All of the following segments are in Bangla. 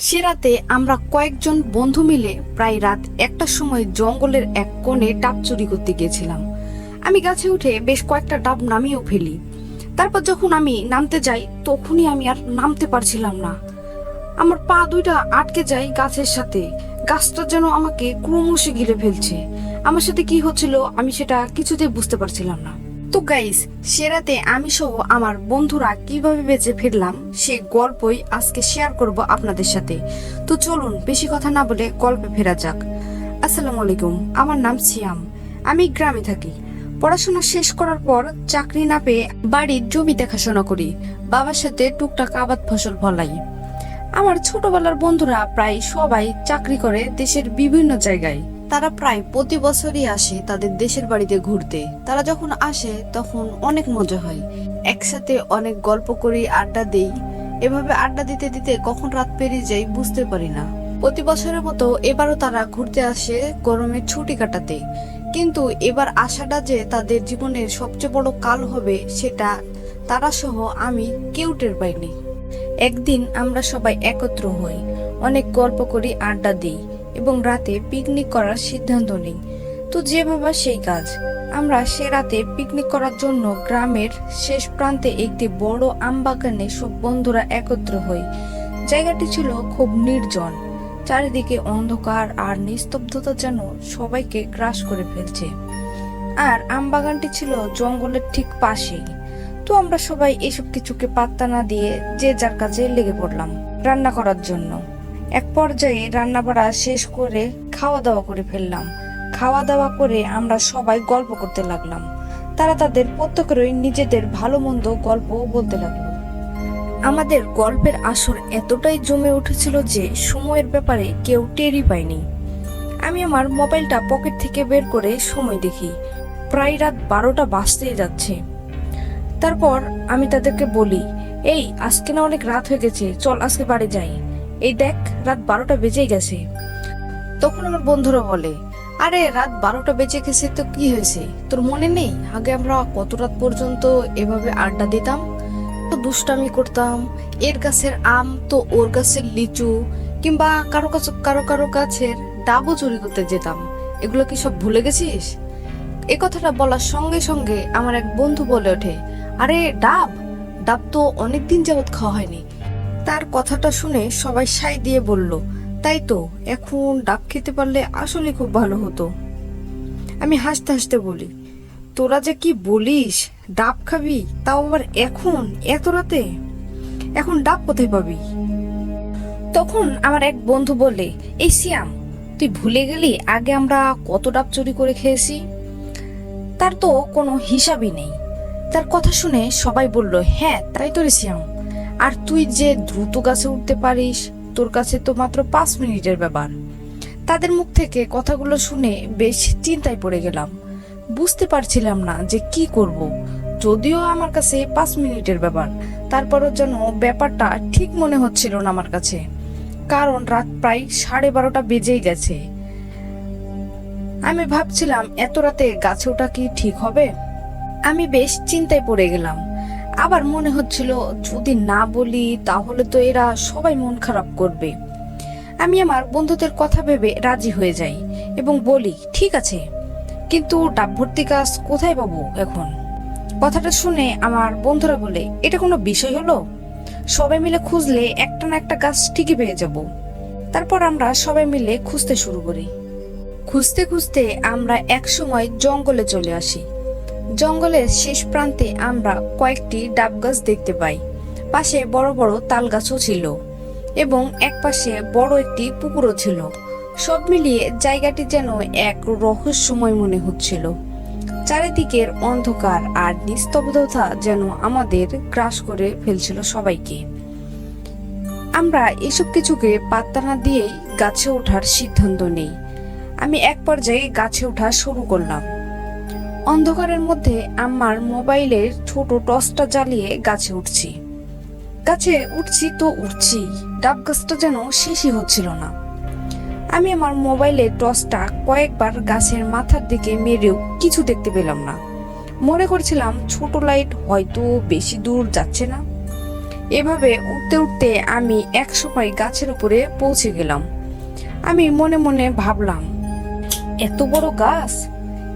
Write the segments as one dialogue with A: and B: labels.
A: সে রাতে আমরা কয়েকজন বন্ধু মিলে প্রায় রাত একটার সময় জঙ্গলের এক কোণে ডাব চুরি করতে গিয়েছিলাম। আমি গাছে উঠে বেশ কয়েকটা ডাব নামিয়েও ফেলি। তারপর যখন আমি নামতে যাই, তখনই আমি আর নামতে পারছিলাম না। আমার পা দুইটা আটকে যায় গাছের সাথে। গাছটা যেন আমাকে ক্রমশ ঘিরে ফেলছে। আমার সাথে কি হচ্ছিল আমি সেটা কিছুতেই বুঝতে পারছিলাম না। তো গাইস সে রাতে আমি সহ আমার বন্ধুরা কীভাবে বেঁচে ফিরলাম, সে গল্পই আজকে শেয়ার করব আপনাদের সাথে। তো চলুন, বেশি কথা না বলে গল্পে ফেরা যাক। আসসালামু আলাইকুম, আমার নাম সিয়াম। আমি গ্রামে থাকি। পড়াশোনা শেষ করার পর চাকরি না পেয়ে বাড়ির জমি দেখাশোনা করি। বাবার সাথে টুকটাক আবাদ ফসল ফলাই। আমার ছোটবেলার বন্ধুরা প্রায় সবাই চাকরি করে দেশের বিভিন্ন জায়গায়। তারা প্রায় প্রতি বছরই আসে তাদের দেশের বাড়িতে ঘুরতে। তারা যখন আসে, তখন অনেক মজা হয়। একসাথে অনেক গল্প করি, আড্ডা দেই। এভাবে আড্ডা দিতে দিতে কখন রাত পেরিয়ে যাই বুঝতে পারি না। প্রতি বছরের মতো এবারও তারা ঘুরতে আসে গরমের ছুটি কাটাতে। কিন্তু এবার আশাটা যে তাদের জীবনের সবচেয়ে বড় কাল হবে, সেটা তারা সহ আমি কেউ টের পাইনি। একদিন আমরা সবাই একত্র হই, অনেক গল্প করি, আড্ডা দিই। এবং রাতে পিকনিক করার সিদ্ধান্ত নিই। তো যে ভাবা সেই কাজ। আমরা সে রাতে পিকনিক করার জন্য গ্রামের শেষ প্রান্তে একটি বড় আম বাগানে সব বন্ধুরা একত্র হই। জায়গাটি ছিল খুব নির্জন। চারিদিকে অন্ধকার আর নিস্তব্ধতা যেন সবাইকে গ্রাস করে ফেলছে। আর আম বাগানটি ছিল জঙ্গলের ঠিক পাশেই। তো আমরা সবাই এসব কিছুকে পাত্তা না দিয়ে যে যার কাজে লেগে পড়লাম রান্না করার জন্য। এক পর্যায়ে রান্না বাড়া শেষ করে খাওয়া দাওয়া করে ফেললাম। খাওয়া দাওয়া করে আমরা সবাই গল্প করতে লাগলাম। তারা তাদের প্রত্যেকেরই নিজেদের ভালো মন্দ গল্প বলতে লাগল। আমাদের গল্পের আসর এতটাই জমে উঠেছিল যে সময়ের ব্যাপারে কেউ টেরই পায়নি। আমি আমার মোবাইলটা পকেট থেকে বের করে সময় দেখি। প্রায় রাত বারোটা বাজতেই যাচ্ছে। তারপর আমি তাদেরকে বলি, এই, আজকে না অনেক রাত হয়ে গেছে, চল আজকে বাড়ি যাই। এই দেখ, রাত বারোটা বেজেই গেছে। তখন আমার বন্ধুরা বলে, আরে, রাত বারোটা বেজে গেছে তো কি হয়েছে? তোর মনে নেই? আগে আমরা কত রাত পর্যন্ত এভাবে আড্ডা দিতাম? তো দুষ্টামি করতাম। এর গাছের আম তো ওর গাছের লিচু কিংবা কারও কাছে, কারও কারও গাছের ডাবও চুরি করতে যেতাম। এগুলো কি সব ভুলে গেছিস? এ কথাটা বলার সঙ্গে সঙ্গে আমার এক বন্ধু বলে ওঠে, আরে, ডাব! ডাব তো অনেকদিন যাবৎ খাওয়া হয়নি। তার কথাটা শুনে সবাই সাই দিয়ে বলল, তাই তো, এখন ডাব খেতে পারলে আসলে খুব ভালো হতো। আমি হাসতে হাসতে বলি, তোরা যে কি বলিস, ডাব খাবি? তাও আবার এখন, এত রাতে? এখন ডাব কোথায় পাবি? তখন আমার এক বন্ধু বলে এই সিয়াম, তুই ভুলে গেলি আগে আমরা কত ডাব চুরি করে খেয়েছি? তার তো কোনো হিসাবই নেই। তার কথা শুনে সবাই বলল হ্যাঁ তাই তো রে সিয়াম। আর তুই যে দ্রুত গাছে উঠতে পারিস, তোর কাছে তো মাত্র পাঁচ মিনিটের ব্যাপার। তাদের মুখ থেকে কথাগুলো শুনে বেশ চিন্তায় পড়ে গেলাম। বুঝতে পারছিলাম না যে কি করব। যদিও আমার কাছে পাঁচ মিনিটের ব্যাপার, তারপরও যেন ব্যাপারটা ঠিক মনে হচ্ছিল না আমার কাছে। কারণ রাত প্রায় সাড়ে বারোটা বেজেই গেছে। আমি ভাবছিলাম, এত রাতে গাছে ওঠা কি ঠিক হবে? আমি বেশ চিন্তায় পড়ে গেলাম। আবার মনে হচ্ছিল, যদি না বলি, তাহলে তো এরা সবাই মন খারাপ করবে। আমি আমার বন্ধুদের কথা ভেবে রাজি হয়ে যাই এবং বলি, ঠিক আছে, কিন্তু ডাব ভর্তি কাজ কোথায় পাবো এখন? কথাটা শুনে আমার বন্ধুরা বলে, এটা কোনো বিষয় হলো? সবাই মিলে খুঁজলে একটা না একটা গাছ ঠিকই পেয়ে যাব। তারপর আমরা সবাই মিলে খুঁজতে শুরু করি। খুঁজতে খুঁজতে আমরা একসময় জঙ্গলে চলে আসি। জঙ্গলের শেষ প্রান্তে আমরা কয়েকটি ডাব গাছ দেখতে পাই। পাশে বড় বড় তাল গাছও ছিল এবং এক পাশে বড় একটি পুকুরও ছিল। সব মিলিয়ে জায়গাটি যেন এক রহস্যময় মনে হচ্ছিল। চারিদিকের অন্ধকার আর নিস্তব্ধতা যেন আমাদের গ্রাস করে ফেলছিল সবাইকে। আমরা এসব কিছুকে পাত্তা না দিয়েই গাছে ওঠার সিদ্ধান্ত নেই। আমি এক পর্যায়ে গাছে ওঠা শুরু করলাম। অন্ধকারের মধ্যে আমার মোবাইলের ছোট টর্চটা জ্বালিয়ে গাছে উঠছি। গাছে উঠছি তো উঠছি, ডাব গাছটা যেন শেষই হচ্ছিল না। আমি আমার মোবাইলের টর্চটা কয়েকবার গাছের মাথার দিকে মেরেও কিছু দেখতে পেলাম না। মনে করছিলাম ছোট লাইট হয়তো বেশি দূর যাচ্ছে না। এভাবে উঠতে উঠতে আমি এক সময় গাছের উপরে পৌঁছে গেলাম। আমি মনে মনে ভাবলাম, এত বড় গাছ?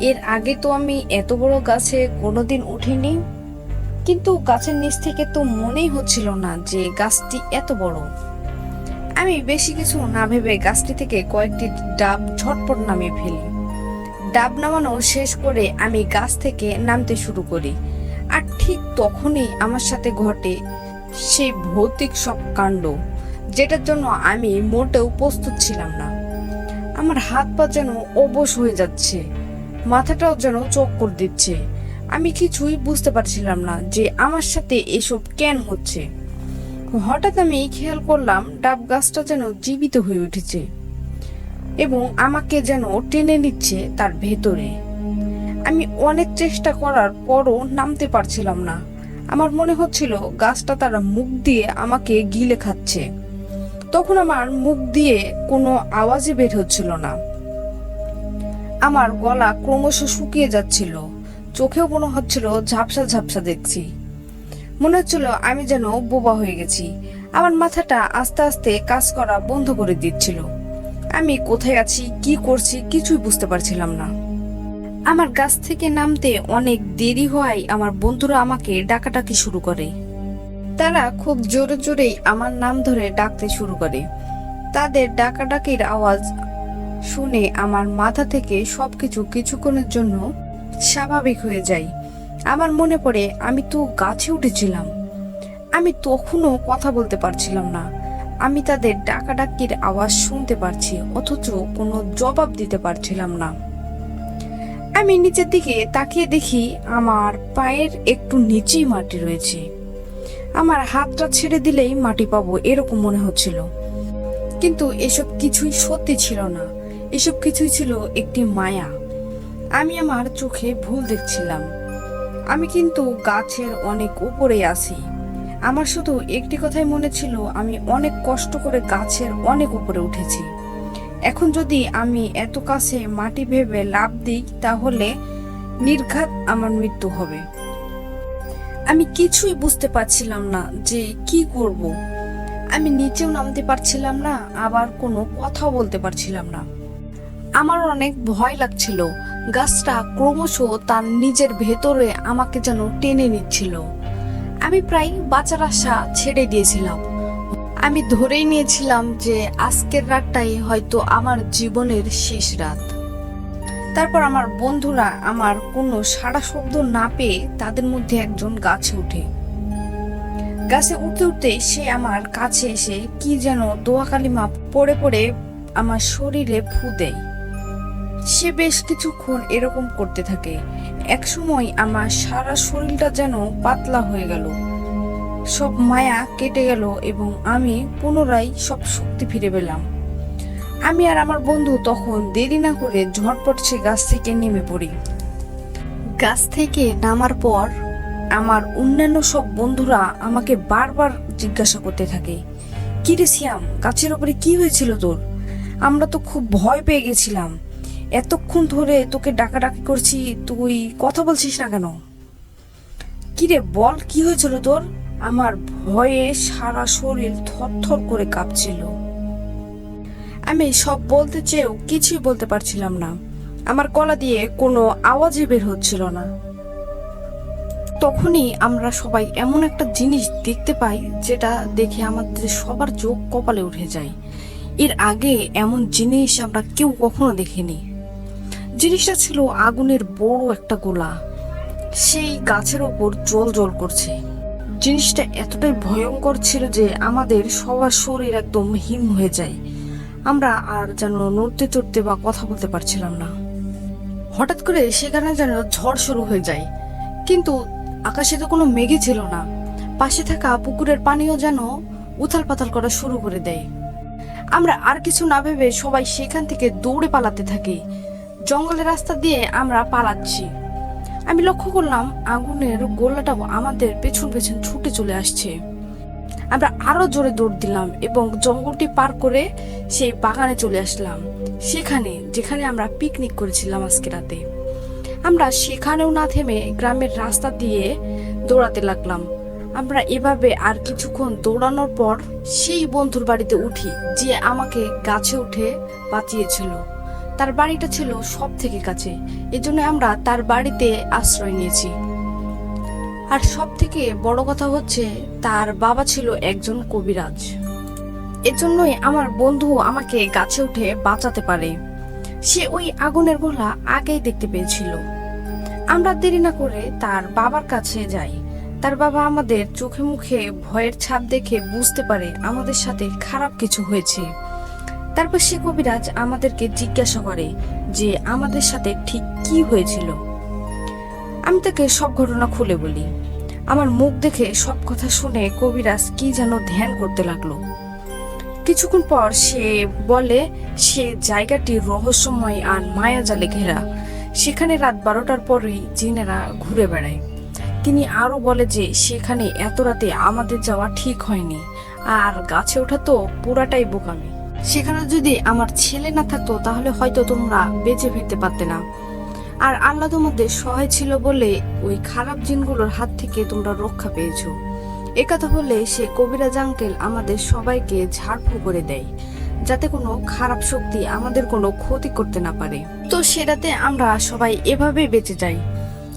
A: এর আগে তো আমি এত বড় গাছে কোনোদিন উঠিনি। কিন্তু গাছের নিচ থেকে তো মনেই হচ্ছিল না যে গাছটি এত বড়। আমি বেশি কিছু না ভেবে গাছটি থেকে কয়েকটি ডাব ঝটপট নামিয়ে ফেলি। ডাব নামানো শেষ করে আমি গাছ থেকে নামতে শুরু করি। আর ঠিক তখনই আমার সাথে ঘটে সেই ভৌতিক সব কাণ্ড, যেটার জন্য আমি মোটেও প্রস্তুত ছিলাম না। আমার হাত পা যেন অবশ হয়ে যাচ্ছে। মাথাটাও যেন চক্কর দিচ্ছে। আমি কিছুই বুঝতে পারছিলাম না যে আমার সাথে এসব কেন হচ্ছে। হঠাৎ আমি খেয়াল করলাম, ডাব গাছটা যেন জীবিত হয়ে উঠেছে এবং আমাকে যেন টেনে নিচ্ছে তার ভেতরে। আমি অনেক চেষ্টা করার পরও নামতে পারছিলাম না। আমার মনে হচ্ছিল গাছটা তার মুখ দিয়ে আমাকে গিলে খাচ্ছে। তখন আমার মুখ দিয়ে কোনো আওয়াজই বের হচ্ছিল না। আমার গলা ক্রমশ শুকিয়ে যাচ্ছিল। চোখেও মনে হচ্ছিল ঝাপসা ঝাপসা দেখছি। মনে হচ্ছিল আমি যেন বোবা হয়ে গেছি। আমার মাথাটা আস্তে আস্তে কাজ করা বন্ধ করে দিচ্ছিল। আমি কোথায় আছি, কি করছি কিছুই বুঝতে পারছিলাম না। আমার গাছ থেকে নামতে অনেক দেরি হওয়ায় আমার বন্ধুরা আমাকে ডাকাডাকি শুরু করে। তারা খুব জোরে জোরেই আমার নাম ধরে ডাকতে শুরু করে। তাদের ডাকাডাকির আওয়াজ শুনে আমার মাথা থেকে সবকিছু কিছুক্ষণের জন্য স্বাভাবিক হয়ে যায়। আমার মনে পড়ে আমি তো গাছে উঠেছিলাম। আমি তখনও কথা বলতে পারছিলাম না। আমি তাদের ডাকাডাকির আওয়াজ শুনতে পারছি, অথচ কোনো জবাব দিতে পারছিলাম না। আমি নিচের দিকে তাকিয়ে দেখি আমার পায়ের একটু নিচেই মাটি রয়েছে। আমার হাতটা ছেড়ে দিলেই মাটি পাবো, এরকম মনে হচ্ছিল। কিন্তু এসব কিছুই সত্যি ছিল না। এসব কিছুই ছিল একটি মায়া। আমি আমার চোখে ভুল দেখছিলাম। আমি কিন্তু গাছের অনেক উপরে আছি। আমার শুধু একটি কথাই মনে ছিল, আমি অনেক কষ্ট করে গাছের অনেক উপরে উঠেছি। এখন যদি আমি এত কাছে মাটি ভেবে লাভ দিই, তাহলে নির্ঘাত আমার মৃত্যু হবে। আমি কিছুই বুঝতে পারছিলাম না যে কি করব। আমি নিচেও নামতে পারছিলাম না, আবার কোনো কথাও বলতে পারছিলাম না। আমার অনেক ভয় লাগছিল। গাছটা ক্রমশ তার নিজের ভেতরে আমাকে যেন টেনে নিচ্ছিল। আমি প্রায় বাঁচার আশা ছেড়ে দিয়েছিলাম। আমি ধরেই নিয়েছিলাম যে আজকের রাতটাই হয়তো আমার জীবনের শেষ রাত। তারপর আমার বন্ধুরা আমার কোনো সাড়া শব্দ না পেয়ে তাদের মধ্যে একজন গাছে উঠে। গাছে উঠতে উঠতে সে আমার কাছে এসে কি যেন দোয়া কালিমা পড়ে পড়ে আমার শরীরে ফু দেয়। সে বেশ কিছুক্ষণ এরকম করতে থাকে। একসময় আমার সারা শরীরটা যেন পাতলা হয়ে গেল। সব মায়া কেটে গেল এবং আমি পুনরায় সব শক্তি ফিরে পেলাম। আমি আর আমার বন্ধু তখন দেরি না করে ঝটপট সে গাছ থেকে নেমে পড়ি। গাছ থেকে নামার পর আমার অন্যান্য সব বন্ধুরা আমাকে বারবার জিজ্ঞাসা করতে থাকে কি রে সিয়াম গাছের ওপরে কি হয়েছিল তোর? আমরা তো খুব ভয় পেয়ে গেছিলাম। এতক্ষণ ধরে তোকে ডাকাডাকি করছি, তুই কথা বলছিস না কেন? কিরে বল, কি হয়েছিল তোর? আমার ভয়ে সারা শরীর থরথর করে কাঁপছিল। আমি সব বলতে চেয়েও কিছুই বলতে পারছিলাম না। আমার গলা দিয়ে কোনো আওয়াজই বের হচ্ছিল না। তখনই আমরা সবাই এমন একটা জিনিস দেখতে পাই, যেটা দেখে আমাদের সবার চোখ কপালে উঠে যায়। এর আগে এমন জিনিস আমরা কেউ কখনো দেখিনি। জিনিসটা ছিল আগুনের বড় একটা গোলা। সেই গাছের ওপর জল জল করছে। জিনিসটা এতটাই ভয়ঙ্কর ছিল যে আমাদের সবার শরীর একদম হিম হয়ে যায়। আমরা আর যেন নড়তে চড়তে বা কথা বলতে পারছিলাম না। হঠাৎ করে সেখানে যেন ঝড় শুরু হয়ে যায়। কিন্তু আকাশে তো কোনো মেঘই ছিল না। পাশে থাকা পুকুরের পানিও যেন উথাল পাতাল করা শুরু করে দেয়। আমরা আর কিছু না ভেবে সবাই সেখান থেকে দৌড়ে পালাতে থাকি। জঙ্গলের রাস্তা দিয়ে আমরা পালাচ্ছি। আমি লক্ষ্য করলাম আগুনের গোলাটাও আমাদের পেছন পেছন ছুটে চলে আসছে। আমরা আরও জোরে দৌড় দিলাম এবং জঙ্গলটি পার করে সেই বাগানে চলে আসলাম। সেখানে, যেখানে আমরা পিকনিক করেছিলাম আজকে রাতে। আমরা সেখানেও না থেমে গ্রামের রাস্তা দিয়ে দৌড়াতে লাগলাম। আমরা এভাবে আর কিছুক্ষণ দৌড়ানোর পর সেই বন্ধুর বাড়িতে উঠি, যে আমাকে গাছে উঠে বাঁচিয়েছিল। তার বাড়িটা ছিল সব থেকে কাছে। এজন্য আমরা তার বাড়িতে আশ্রয় নিয়েছি। আর সব থেকে বড় কথা হচ্ছে, তার বাবা ছিল একজন কবিরাজ। এজন্যই আমার বন্ধু আমাকে গাছে উঠে বাঁচাতে পারে। সে ওই আগুনের গোলা আগেই দেখতে পেয়েছিল। আমরা দেরি না করে তার বাবার কাছে যাই। তার বাবা আমাদের চোখে মুখে ভয়ের ছাপ দেখে বুঝতে পারে আমাদের সাথে খারাপ কিছু হয়েছে। তারপর সে কবিরাজ আমাদেরকে জিজ্ঞাসা করে যে আমাদের সাথে ঠিক কি হয়েছিল। আমি তাকে সব ঘটনা খুলে বলি। আমার মুখ দেখে সব কথা শুনে কবিরাজ কি যেন ধ্যান করতে লাগল। কিছুক্ষণ পর সে বলে, সে জায়গাটি রহস্যময় আর মায়াজালে ঘেরা। সেখানে রাত বারোটার পরেই জিনেরা ঘুরে বেড়ায়। তিনি আরও বলে যে, সেখানে এত রাতে আমাদের যাওয়া ঠিক হয়নি। আর গাছে ওঠা তো পুরাটাই বোকামি। সেখানে যদি আমার ছেলে না থাকতো, তাহলে হয়তো তোমরা বেঁচে ফিরতে পারতে না। আর আল্লাহ তোমাদের সহায় ছিল বলে ওই খারাপ জিনগুলোর হাত থেকে তোমরা রক্ষা পেয়েছ। একথা বলে সে কবিরাজ আঙ্কেল আমাদের সবাইকে ঝাড়ফু করে দেয়, যাতে কোনো খারাপ শক্তি আমাদের কোনো ক্ষতি করতে না পারে। তো সেরাতে আমরা সবাই এভাবে বেঁচে যাই।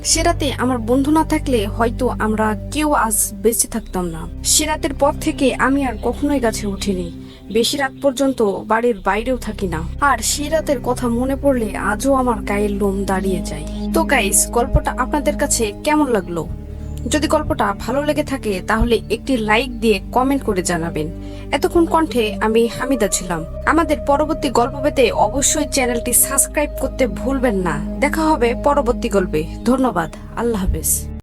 A: সেরাতে আমার বন্ধু না থাকলে হয়তো আমরা কেউ আজ বেঁচে থাকতাম না। সেরাতের পর থেকে আমি আর কখনোই গাছে উঠিনি। বেশি রাত পর্যন্ত বাড়ির বাইরেও থাকি না। আর সেই রাতের কথা মনে পড়লে আজও আমার গায়ের লোম দাঁড়িয়ে যায়। তো গাইস গল্পটা আপনাদের কাছে কেমন লাগল? যদি গল্পটা ভালো লেগে থাকে, তাহলে একটি লাইক দিয়ে কমেন্ট করে জানাবেন। এতক্ষণ কণ্ঠে আমি হামিদা ছিলাম। আমাদের পরবর্তী গল্প পেতে অবশ্যই চ্যানেলটি সাবস্ক্রাইব করতে ভুলবেন না। দেখা হবে পরবর্তী গল্পে। ধন্যবাদ। আল্লাহ হাফেজ।